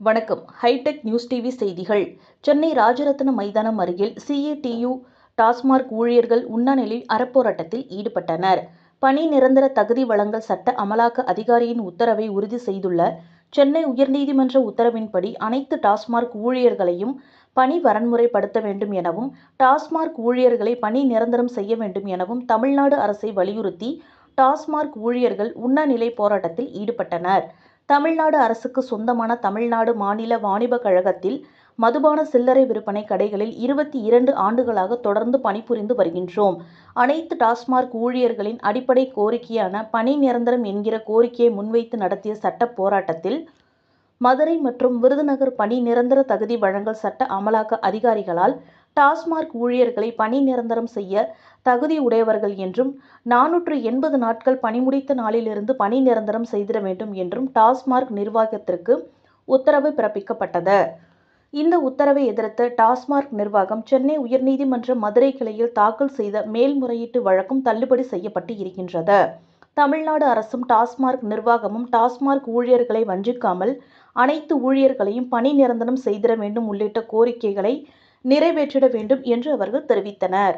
வணக்கம். Hitech news TV செய்திகள். சென்னை ராஜரத்ன மைதானம் அருகில் சிஏடியு டாஸ்மார்க் ஊழியர்கள் உண்ணாநிலை அறப்போராட்டத்தில் ஈடுபட்டனர். பணி நிரந்தர தகுதி வழங்கல் சட்ட அமலாக்க அதிகாரியின் உத்தரவை உறுதி செய்துள்ள சென்னை உயர்நீதிமன்ற உத்தரவின்படி அனைத்து டாஸ்மார்க் ஊழியர்களையும் பணி வரன்முறைப்படுத்த வேண்டும் எனவும் டாஸ்மார்க் ஊழியர்களை பணி நிரந்தரம் செய்ய வேண்டும் எனவும் தமிழ்நாடு அரசை வலியுறுத்தி டாஸ்மார்க் ஊழியர்கள் உண்ணாநிலை போராட்டத்தில் ஈடுபட்டனர். தமிழ்நாடு அரசுக்கு சொந்தமான தமிழ்நாடு மாநில வாணிப கழகத்தில் மதுபான சில்லறை விற்பனை கடைகளில் இருபத்தி இரண்டு ஆண்டுகளாக தொடர்ந்து பணிபுரிந்து வருகின்றோம். அனைத்து டாஸ்மார்க் ஊழியர்களின் அடிப்படை கோரிக்கையான பணி நிரந்தரம் என்கிற கோரிக்கையை முன்வைத்து நடத்திய சட்ட போராட்டத்தில் மதுரை மற்றும் விருதுநகர் பணி நிரந்தர தகுதி வழங்கல் சட்ட அமலாக்க அதிகாரிகளால் டாஸ்மார்க் ஊழியர்களை பணி நிரந்தரம் செய்ய தகுதி உடையவர்கள் என்றும் நானூற்று எண்பது நாட்கள் பணிமுடித்த நாளிலிருந்து பணி நிரந்தரம் செய்திட வேண்டும் என்றும் டாஸ்மார்க் நிர்வாகத்திற்கு உத்தரவு பிறப்பிக்கப்பட்டது. இந்த உத்தரவை எதிர்த்து டாஸ்மார்க் நிர்வாகம் சென்னை உயர்நீதிமன்ற மதுரை கிளையில் தாக்கல் செய்த மேல்முறையீட்டு வழக்கும் தள்ளுபடி செய்யப்பட்டு இருக்கின்றது. தமிழ்நாடு அரசும் டாஸ்மார்க் நிர்வாகமும் டாஸ்மார்க் ஊழியர்களை வஞ்சிக்காமல் அனைத்து ஊழியர்களையும் பணி நிரந்தரம் செய்திட வேண்டும் உள்ளிட்ட கோரிக்கைகளை நிறைவேற்றிட வேண்டும் என்று அவர்கள் தெரிவித்தனர்.